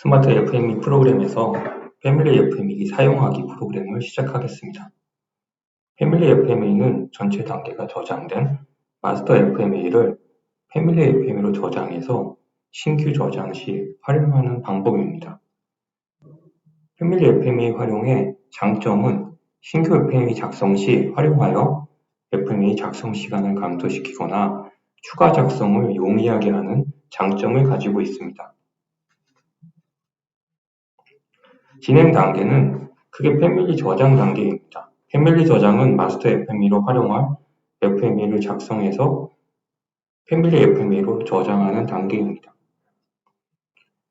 스마트 FME 프로그램에서 패밀리 FME 사용하기 프로그램을 시작하겠습니다. 패밀리 FME는 전체 단계가 저장된 마스터 FME를 패밀리 FME로 저장해서 신규 저장 시 활용하는 방법입니다. 패밀리 FME 활용의 장점은 신규 FME 작성 시 활용하여 FME 작성 시간을 감소시키거나 추가 작성을 용이하게 하는 장점을 가지고 있습니다. 진행 단계는 크게 패밀리 저장 단계입니다. 패밀리 저장은 마스터 FME로 활용할 FME를 작성해서 패밀리 FME로 저장하는 단계입니다.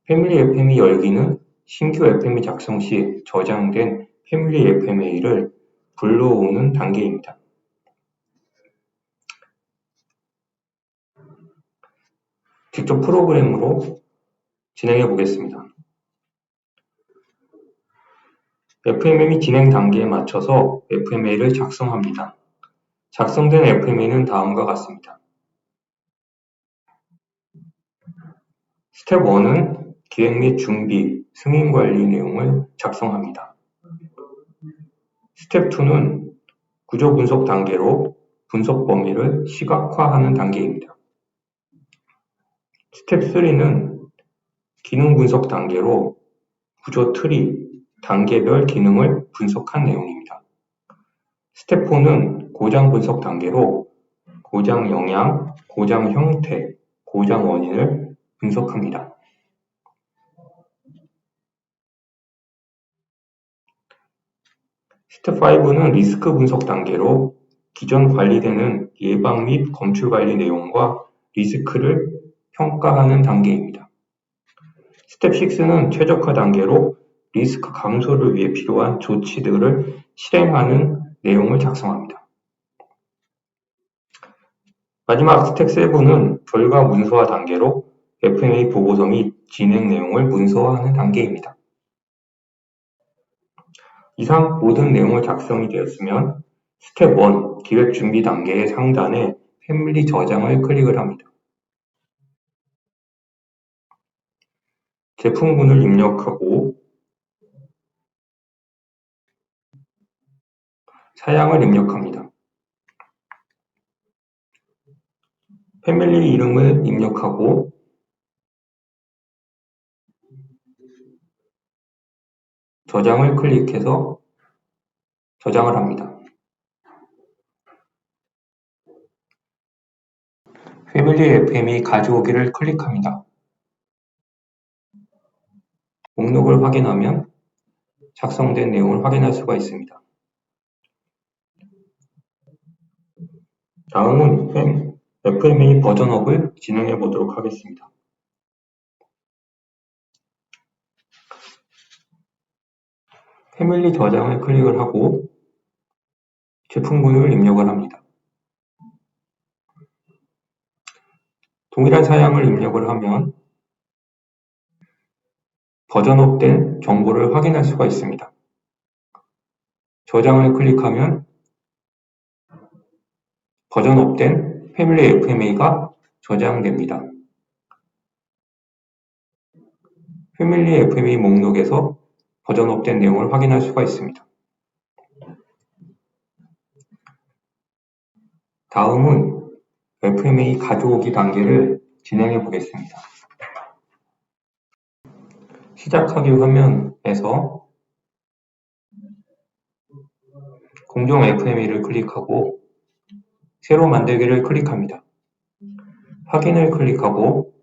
패밀리 FME 열기는 신규 FME 작성 시 저장된 패밀리 FME를 불러오는 단계입니다. 직접 프로그램으로 진행해 보겠습니다. FMM이 진행 단계에 맞춰서 FMA를 작성합니다. 작성된 FMA는 다음과 같습니다. 스텝 1은 기획 및 준비, 승인 관리 내용을 작성합니다. 스텝 2는 구조 분석 단계로 분석 범위를 시각화하는 단계입니다. 스텝 3는 기능 분석 단계로 구조 트리, 단계별 기능을 분석한 내용입니다. 스텝 4는 고장 분석 단계로 고장 영향, 고장 형태, 고장 원인을 분석합니다. 스텝 5는 리스크 분석 단계로 기존 관리되는 예방 및 검출 관리 내용과 리스크를 평가하는 단계입니다. 스텝 6는 최적화 단계로 리스크 감소를 위해 필요한 조치들을 실행하는 내용을 작성합니다. 마지막 스택 7은 결과 문서화 단계로 FMA 보고서 및 진행 내용을 문서화하는 단계입니다. 이상 모든 내용을 작성이 되었으면 스텝 1 기획 준비 단계의 상단에 패밀리 저장을 클릭을 합니다. 제품군을 입력하고 사양을 입력합니다. 패밀리 이름을 입력하고 저장을 클릭해서 저장을 합니다. 패밀리 FM이 가져오기를 클릭합니다. 목록을 확인하면 작성된 내용을 확인할 수가 있습니다. 다음은 FMA 버전업을 진행해 보도록 하겠습니다. 패밀리 저장을 클릭을 하고 제품군을 입력을 합니다. 동일한 사양을 입력을 하면 버전업된 정보를 확인할 수가 있습니다. 저장을 클릭하면 버전업된 패밀리 FMA가 저장됩니다. 패밀리 FMA 목록에서 버전업된 내용을 확인할 수가 있습니다. 다음은 FMA 가져오기 단계를 진행해 보겠습니다. 시작하기 화면에서 공정 FMA를 클릭하고 새로 만들기를 클릭합니다. 확인을 클릭하고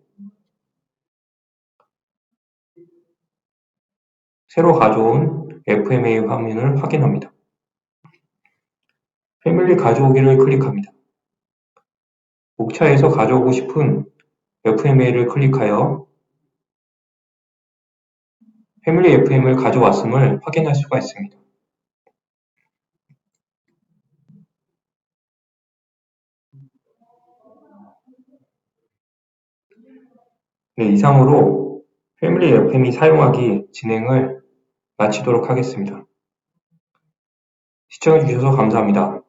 새로 가져온 FMA 화면을 확인합니다. 패밀리 가져오기를 클릭합니다. 목차에서 가져오고 싶은 FMA를 클릭하여 패밀리 FM을 가져왔음을 확인할 수가 있습니다. 네, 이상으로 패밀리 FM이 사용하기 진행을 마치도록 하겠습니다. 시청해주셔서 감사합니다.